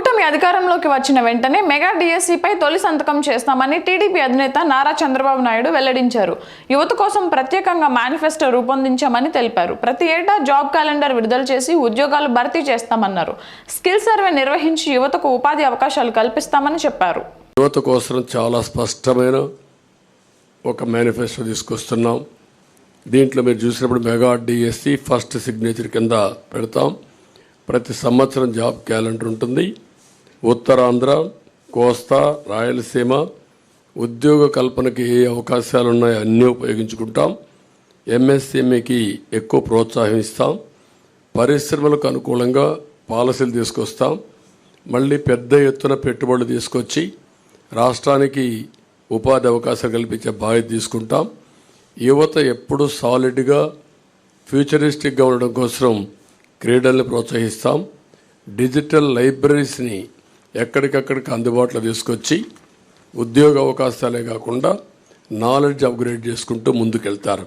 కూటమి అధికారంలోకి వచ్చిన వెంటనే మెగా డిఎస్సిపై తొలి సంతకం చేస్తామని టీడీపీ అధినేత నారా చంద్రబాబు నాయుడు వెల్లడించారు. యువత కోసం ప్రత్యేకంగా మేనిఫెస్టో రూపొందించామని తెలిపారు. ప్రతి ఏటా జాబ్ క్యాలెండర్ విడుదల చేసి ఉద్యోగాలు భర్తీ చేస్తామన్నారు. స్కిల్ సర్వే నిర్వహించి యువతకు ఉపాధి అవకాశాలు కల్పిస్తామని చెప్పారు. యువత కోసం చాలా స్పష్టమైన ఒక మేనిఫెస్టో తీసుకొస్తున్నాం. దీంట్లో మీరు చూసినప్పుడు మెగా డిఎస్సి ఫస్ట్ సిగ్నేచర్ కింద పెడతాం. ప్రతి సంవత్సరం జాబ్ క్యాలెండర్ ఉంటుంది. ఉత్తరాంధ్ర కోస్తా రాయలసీమ ఉద్యోగ కల్పనకి ఏ అవకాశాలు ఉన్నాయో అన్నీ ఉపయోగించుకుంటాం. ఎంఎస్ఎంఈకి ఎక్కువ ప్రోత్సాహం ఇస్తాం. పరిశ్రమలకు అనుకూలంగా పాలసీలు తీసుకొస్తాం. మళ్ళీ పెద్ద ఎత్తున పెట్టుబడులు తీసుకొచ్చి రాష్ట్రానికి ఉపాధి అవకాశాలు కల్పించే బాధ్యత తీసుకుంటాం. యువత ఎప్పుడు సాలిడ్గా ఫ్యూచరిస్టిక్గా ఉండడం కోసం క్రీడల్ని ప్రోత్సహిస్తాం. డిజిటల్ లైబ్రరీస్ని ఎక్కడికక్కడికి అందుబాటులో తీసుకొచ్చి ఉద్యోగ అవకాశాలే కాకుండా నాలెడ్జ్ అప్గ్రేడ్ చేసుకుంటూ ముందుకెళ్తారు.